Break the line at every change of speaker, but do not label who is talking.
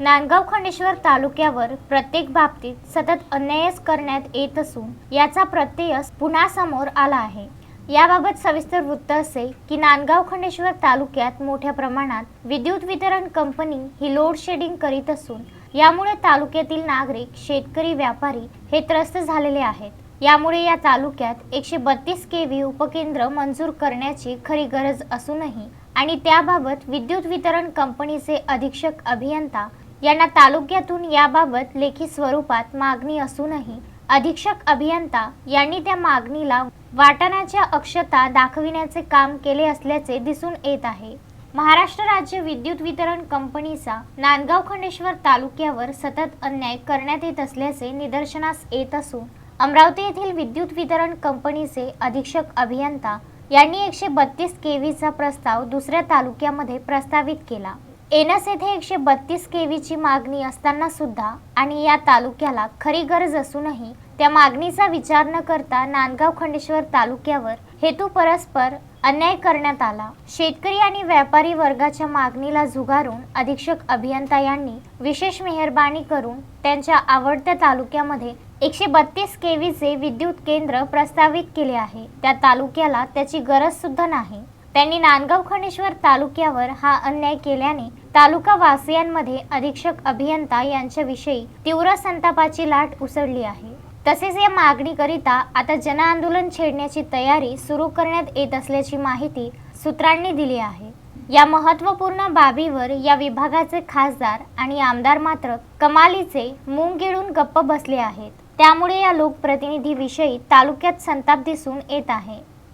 नांदगाव खंडेश्वर तालुक्यावर प्रत्येक बाबतीत सतत अन्यायच करण्यात येत असून याचा प्रत्यय पुन्हा समोर आला आहे. याबाबत सविस्तर वृत्त असे की नांदगाव खंडेश्वर तालुक्यात मोठ्या प्रमाणात विद्युत वितरण कंपनी ही लोड शेडिंग करीत असून यामुळे तालुक्यातील नागरिक शेतकरी व्यापारी हे त्रस्त झालेले आहेत. यामुळे या तालुक्यात एकशे बत्तीस के व्ही उपकेंद्र मंजूर करण्याची खरी गरज असूनही आणि त्याबाबत विद्युत वितरण कंपनीचे अधीक्षक अभियंता यांना तालुक्यातून याबाबत लेखी स्वरूपात मागणी असूनही अधीक्षक अभियंता यांनी त्या मागणीला वाटण्याच्या अक्षता दाखविण्याचे काम केले असल्याचे दिसून येत आहे. महाराष्ट्र राज्य विद्युत वितरण कंपनीचा नांदगाव खंडेश्वर तालुक्यावर सतत अन्याय करण्यात येत असल्याचे निदर्शनास येत असून अमरावती येथील विद्युत वितरण कंपनीचे अधीक्षक अभियंता यांनी एकशे बत्तीस केवीचा प्रस्ताव दुसऱ्या तालुक्यामध्ये प्रस्तावित केला. एनस येथे एकशे बत्तीस केवीची मागणी असताना सुद्धा आणि या तालुक्याला खरी गरज असूनही त्या मागणीचा विचार न करता नांदगाव खंडेश्वर तालुक्यावर हेतू परस्पर अन्याय करण्यात आला. शेतकरी आणि व्यापारी वर्गाच्या मागणीला झुगारून अधीक्षक अभियंता यांनी विशेष मेहरबानी करून त्यांच्या आवडत्या तालुक्यामध्ये एकशे बत्तीस केवीचे विद्युत केंद्र प्रस्तावित केले आहे. त्या तालुक्याला त्याची गरज सुद्धा नाही. त्यांनी नांदगाव खंडेश्वर तालुक्यावर हा अन्याय केल्याने तालुका वासियांमध्ये अधीक्षक अभियंता यांच्याविषयी तीव्र संतापाची लाट उसळली आहे. तसेच या मागणीकरिता आता जनआंदोलन छेडण्याची तयारी सुरू करण्यात येत असल्याची माहिती सूत्रांनी दिली आहे. या महत्त्वपूर्ण बाबीवर या विभागाचे खासदार आणि आमदार मात्र कमालीचे मूंग गिळून गप्प बसले आहेत. त्यामुळे या लोकप्रतिनिधीविषयी तालुक्यात संताप दिसून येत आहे.